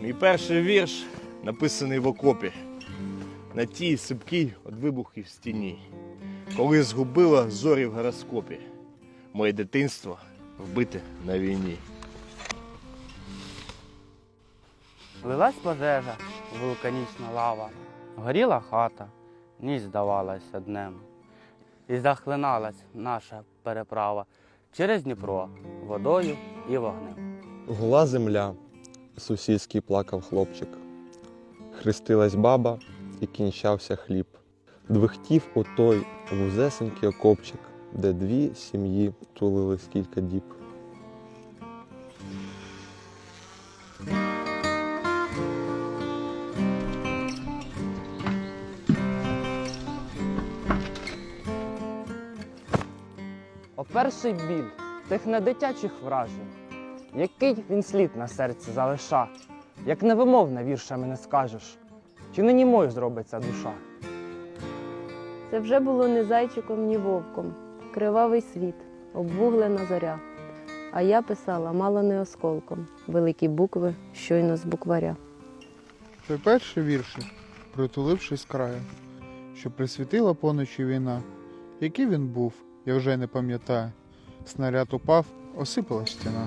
Мій перший вірш написаний в окопі на тій сипкій від вибухів стіні, коли згубила зорі в гороскопі. Моє дитинство вбите на війні. Лилась пожежа, вулканічна лава, горіла хата, ніч здавалася днем, і захлиналась наша переправа через Дніпро водою і вогнем. Гула земля, сусідський плакав хлопчик. Хрестилась баба і кінчався хліб. Двихтів у той вузесенький окопчик, де дві сім'ї тулились кілька діб. О перший біль тих недитячих вражень, який він слід на серці залиша, як невимовне віршами не скажеш, чи не німою зробиться душа. Це вже було не зайчиком, ні вовком, кривавий світ, обвуглена зоря. А я писала мало не осколком, великі букви щойно з букваря. Це перші вірші, притулившись краю, що присвітила поночі війна. Який він був, я вже не пам'ятаю. Снаряд упав, осипала стіна.